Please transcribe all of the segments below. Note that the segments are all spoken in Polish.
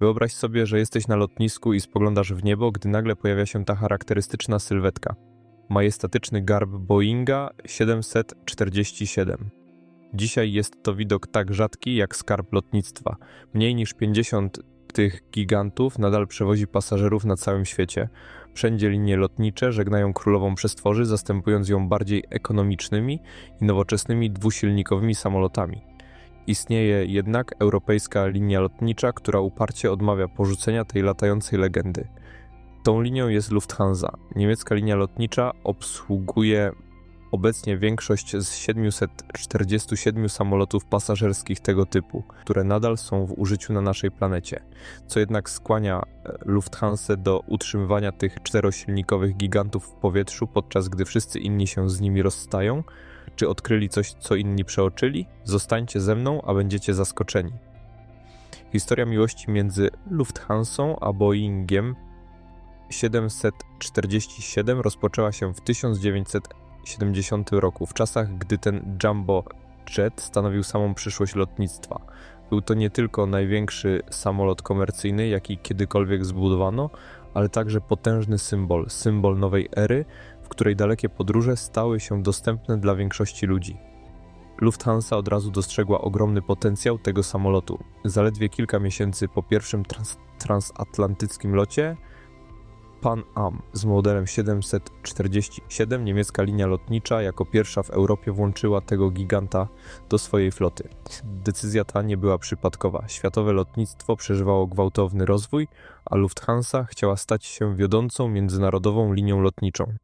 Wyobraź sobie, że jesteś na lotnisku i spoglądasz w niebo, gdy nagle pojawia się ta charakterystyczna sylwetka. Majestatyczny garb Boeinga 747. Dzisiaj jest to widok tak rzadki jak skarb lotnictwa. Mniej niż 50 tych gigantów nadal przewozi pasażerów na całym świecie. Wszędzie linie lotnicze żegnają królową przestworzy, zastępując ją bardziej ekonomicznymi i nowoczesnymi dwusilnikowymi samolotami. Istnieje jednak europejska linia lotnicza, która uparcie odmawia porzucenia tej latającej legendy. Tą linią jest Lufthansa. Niemiecka linia lotnicza obsługuje obecnie większość z 747 samolotów pasażerskich tego typu, które nadal są w użyciu na naszej planecie, co jednak skłania e, Lufthansa do utrzymywania tych czterosilnikowych gigantów w powietrzu, podczas gdy wszyscy inni się z nimi rozstają. Czy odkryli coś, co inni przeoczyli? Zostańcie ze mną, a będziecie zaskoczeni. Historia miłości między Lufthansą a Boeingiem 747 rozpoczęła się w 1970 roku, w czasach, gdy ten jumbo jet stanowił samą przyszłość lotnictwa. Był to nie tylko największy samolot komercyjny, jaki kiedykolwiek zbudowano, ale także potężny symbol, symbol nowej ery, w której dalekie podróże stały się dostępne dla większości ludzi. Lufthansa od razu dostrzegła ogromny potencjał tego samolotu. Zaledwie kilka miesięcy po pierwszym trans transatlantyckim locie Pan Am z modelem 747 niemiecka linia lotnicza jako pierwsza w Europie włączyła tego giganta do swojej floty. Decyzja ta nie była przypadkowa. Światowe lotnictwo przeżywało gwałtowny rozwój, a Lufthansa chciała stać się wiodącą międzynarodową linią lotniczą.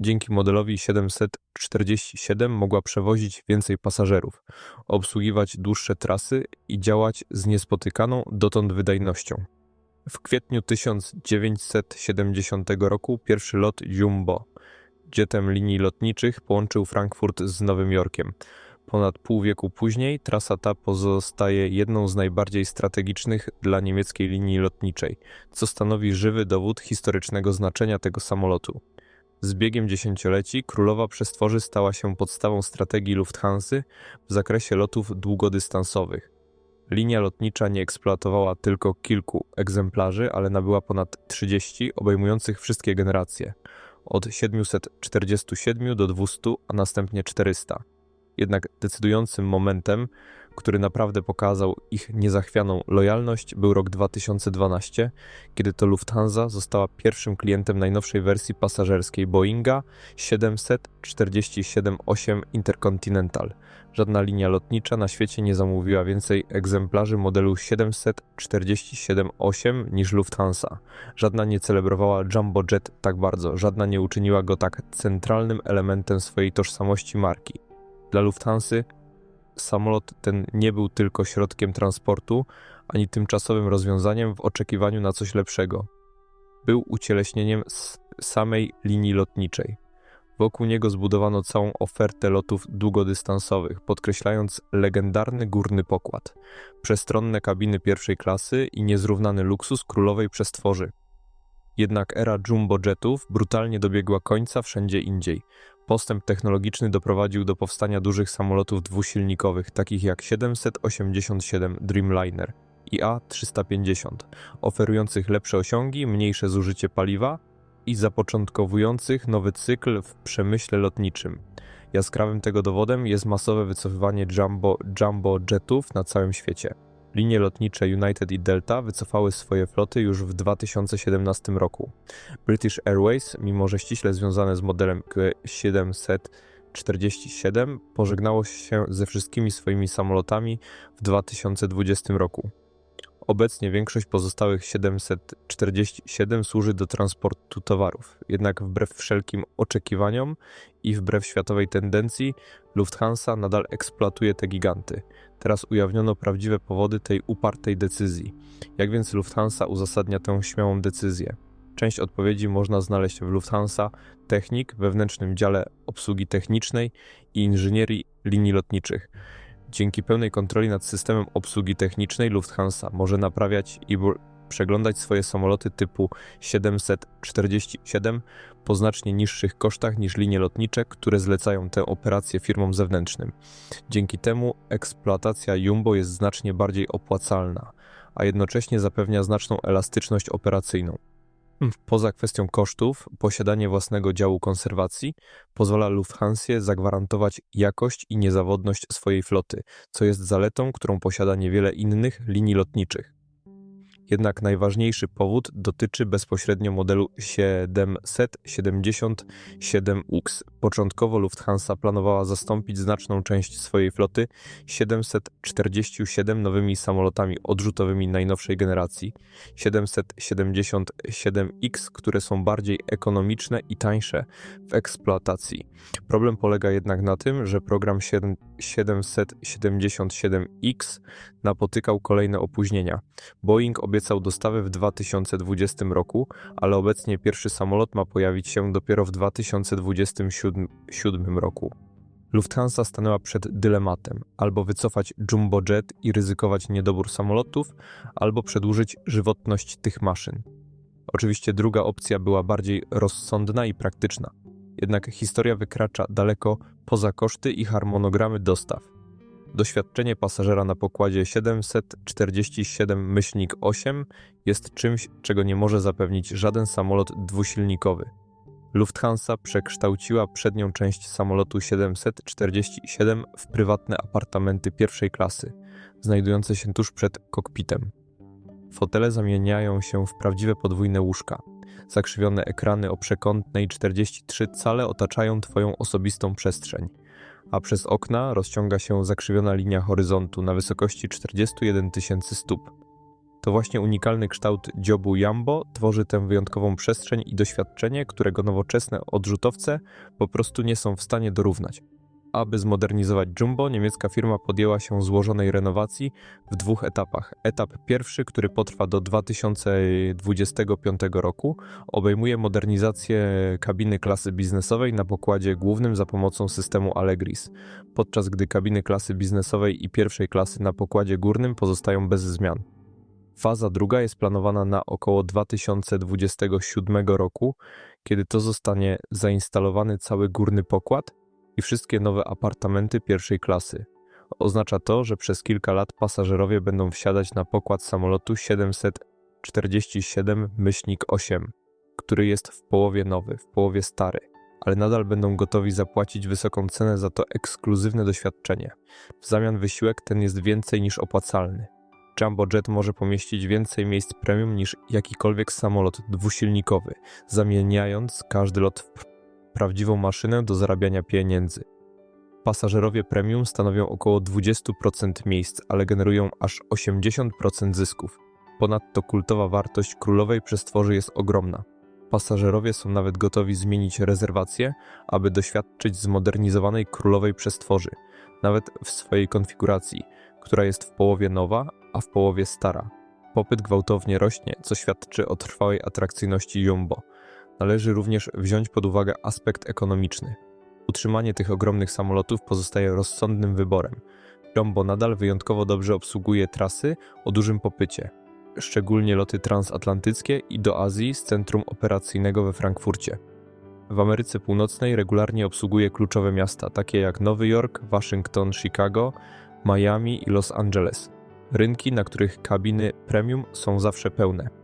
Dzięki modelowi 747 mogła przewozić więcej pasażerów, obsługiwać dłuższe trasy i działać z niespotykaną dotąd wydajnością. W kwietniu 1970 roku pierwszy lot Jumbo jetem linii lotniczych połączył Frankfurt z Nowym Jorkiem. Ponad pół wieku później trasa ta pozostaje jedną z najbardziej strategicznych dla niemieckiej linii lotniczej, co stanowi żywy dowód historycznego znaczenia tego samolotu. Z biegiem dziesięcioleci królowa przestworzy stała się podstawą strategii Lufthansy w zakresie lotów długodystansowych. Linia lotnicza nie eksploatowała tylko kilku egzemplarzy, ale nabyła ponad 30, obejmujących wszystkie generacje od 747 do 200, a następnie 400. Jednak decydującym momentem, który naprawdę pokazał ich niezachwianą lojalność, był rok 2012, kiedy to Lufthansa została pierwszym klientem najnowszej wersji pasażerskiej Boeinga 747-8 Intercontinental. Żadna linia lotnicza na świecie nie zamówiła więcej egzemplarzy modelu 747-8 niż Lufthansa. Żadna nie celebrowała Jumbo Jet tak bardzo, żadna nie uczyniła go tak centralnym elementem swojej tożsamości marki. Dla Lufthansy samolot ten nie był tylko środkiem transportu, ani tymczasowym rozwiązaniem w oczekiwaniu na coś lepszego. Był ucieleśnieniem samej linii lotniczej. Wokół niego zbudowano całą ofertę lotów długodystansowych, podkreślając legendarny górny pokład, przestronne kabiny pierwszej klasy i niezrównany luksus królowej przestworzy. Jednak era jumbo jetów brutalnie dobiegła końca wszędzie indziej. Postęp technologiczny doprowadził do powstania dużych samolotów dwusilnikowych, takich jak 787 Dreamliner i A350, oferujących lepsze osiągi, mniejsze zużycie paliwa i zapoczątkowujących nowy cykl w przemyśle lotniczym. Jaskrawym tego dowodem jest masowe wycofywanie jumbo, jumbo jetów na całym świecie. Linie lotnicze United i Delta wycofały swoje floty już w 2017 roku. British Airways, mimo że ściśle związane z modelem 747, pożegnało się ze wszystkimi swoimi samolotami w 2020 roku. Obecnie większość pozostałych 747 służy do transportu towarów, jednak wbrew wszelkim oczekiwaniom i wbrew światowej tendencji, Lufthansa nadal eksploatuje te giganty. Teraz ujawniono prawdziwe powody tej upartej decyzji. Jak więc Lufthansa uzasadnia tę śmiałą decyzję? Część odpowiedzi można znaleźć w Lufthansa Technik, wewnętrznym dziale obsługi technicznej i inżynierii linii lotniczych. Dzięki pełnej kontroli nad systemem obsługi technicznej Lufthansa może naprawiać i przeglądać swoje samoloty typu 747 po znacznie niższych kosztach niż linie lotnicze, które zlecają tę operację firmom zewnętrznym. Dzięki temu eksploatacja Jumbo jest znacznie bardziej opłacalna, a jednocześnie zapewnia znaczną elastyczność operacyjną. Poza kwestią kosztów, posiadanie własnego działu konserwacji pozwala Lufthansie zagwarantować jakość i niezawodność swojej floty, co jest zaletą, którą posiada niewiele innych linii lotniczych. Jednak najważniejszy powód dotyczy bezpośrednio modelu 777UX. Początkowo Lufthansa planowała zastąpić znaczną część swojej floty 747 nowymi samolotami odrzutowymi najnowszej generacji 777X, które są bardziej ekonomiczne i tańsze w eksploatacji. Problem polega jednak na tym, że program 7 777X napotykał kolejne opóźnienia. Boeing obiecał dostawę w 2020 roku, ale obecnie pierwszy samolot ma pojawić się dopiero w 2027 roku. Lufthansa stanęła przed dylematem: albo wycofać Jumbo Jet i ryzykować niedobór samolotów, albo przedłużyć żywotność tych maszyn. Oczywiście druga opcja była bardziej rozsądna i praktyczna. Jednak historia wykracza daleko poza koszty i harmonogramy dostaw. Doświadczenie pasażera na pokładzie 747-8 jest czymś, czego nie może zapewnić żaden samolot dwusilnikowy. Lufthansa przekształciła przednią część samolotu 747 w prywatne apartamenty pierwszej klasy, znajdujące się tuż przed kokpitem. Fotele zamieniają się w prawdziwe podwójne łóżka. Zakrzywione ekrany o przekątnej 43 cale otaczają Twoją osobistą przestrzeń, a przez okna rozciąga się zakrzywiona linia horyzontu na wysokości 41 tysięcy stóp. To właśnie unikalny kształt dziobu Jambo tworzy tę wyjątkową przestrzeń i doświadczenie, którego nowoczesne odrzutowce po prostu nie są w stanie dorównać. Aby zmodernizować Jumbo, niemiecka firma podjęła się złożonej renowacji w dwóch etapach. Etap pierwszy, który potrwa do 2025 roku, obejmuje modernizację kabiny klasy biznesowej na pokładzie głównym za pomocą systemu Allegris, podczas gdy kabiny klasy biznesowej i pierwszej klasy na pokładzie górnym pozostają bez zmian. Faza druga jest planowana na około 2027 roku, kiedy to zostanie zainstalowany cały górny pokład i wszystkie nowe apartamenty pierwszej klasy. Oznacza to, że przez kilka lat pasażerowie będą wsiadać na pokład samolotu 747-8, który jest w połowie nowy, w połowie stary, ale nadal będą gotowi zapłacić wysoką cenę za to ekskluzywne doświadczenie. W zamian wysiłek ten jest więcej niż opłacalny. Jumbo Jet może pomieścić więcej miejsc premium niż jakikolwiek samolot dwusilnikowy, zamieniając każdy lot w prawdziwą maszynę do zarabiania pieniędzy. Pasażerowie premium stanowią około 20% miejsc, ale generują aż 80% zysków. Ponadto kultowa wartość królowej przestworzy jest ogromna. Pasażerowie są nawet gotowi zmienić rezerwację, aby doświadczyć zmodernizowanej królowej przestworzy, nawet w swojej konfiguracji, która jest w połowie nowa, a w połowie stara. Popyt gwałtownie rośnie, co świadczy o trwałej atrakcyjności Jumbo. Należy również wziąć pod uwagę aspekt ekonomiczny. Utrzymanie tych ogromnych samolotów pozostaje rozsądnym wyborem. Jumbo nadal wyjątkowo dobrze obsługuje trasy o dużym popycie, szczególnie loty transatlantyckie i do Azji z centrum operacyjnego we Frankfurcie. W Ameryce Północnej regularnie obsługuje kluczowe miasta, takie jak Nowy Jork, Waszyngton, Chicago, Miami i Los Angeles. Rynki, na których kabiny premium są zawsze pełne.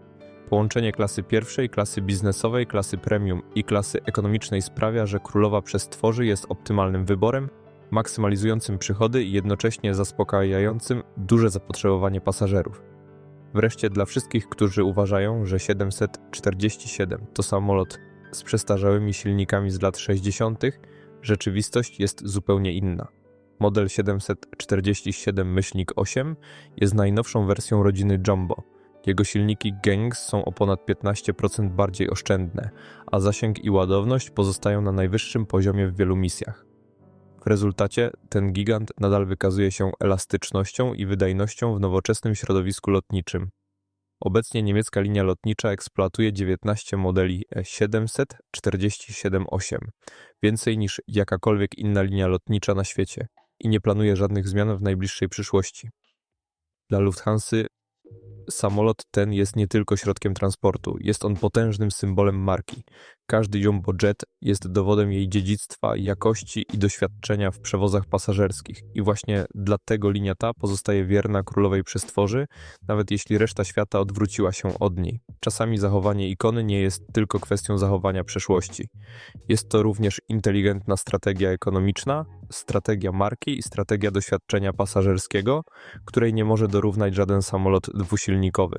Połączenie klasy pierwszej, klasy biznesowej, klasy premium i klasy ekonomicznej sprawia, że królowa przestworzy jest optymalnym wyborem, maksymalizującym przychody i jednocześnie zaspokajającym duże zapotrzebowanie pasażerów. Wreszcie dla wszystkich, którzy uważają, że 747 to samolot z przestarzałymi silnikami z lat 60., rzeczywistość jest zupełnie inna. Model 747-8 jest najnowszą wersją rodziny Jumbo. Jego silniki Gengs są o ponad 15% bardziej oszczędne, a zasięg i ładowność pozostają na najwyższym poziomie w wielu misjach. W rezultacie ten gigant nadal wykazuje się elastycznością i wydajnością w nowoczesnym środowisku lotniczym. Obecnie niemiecka linia lotnicza eksploatuje 19 modeli 747-8, więcej niż jakakolwiek inna linia lotnicza na świecie i nie planuje żadnych zmian w najbliższej przyszłości. Dla Lufthansy samolot ten jest nie tylko środkiem transportu, jest on potężnym symbolem marki. Każdy jumbo jet jest dowodem jej dziedzictwa, jakości i doświadczenia w przewozach pasażerskich. I właśnie dlatego linia ta pozostaje wierna królowej przestworzy, nawet jeśli reszta świata odwróciła się od niej. Czasami zachowanie ikony nie jest tylko kwestią zachowania przeszłości. Jest to również inteligentna strategia ekonomiczna, strategia marki i strategia doświadczenia pasażerskiego, której nie może dorównać żaden samolot dwusilnikowy.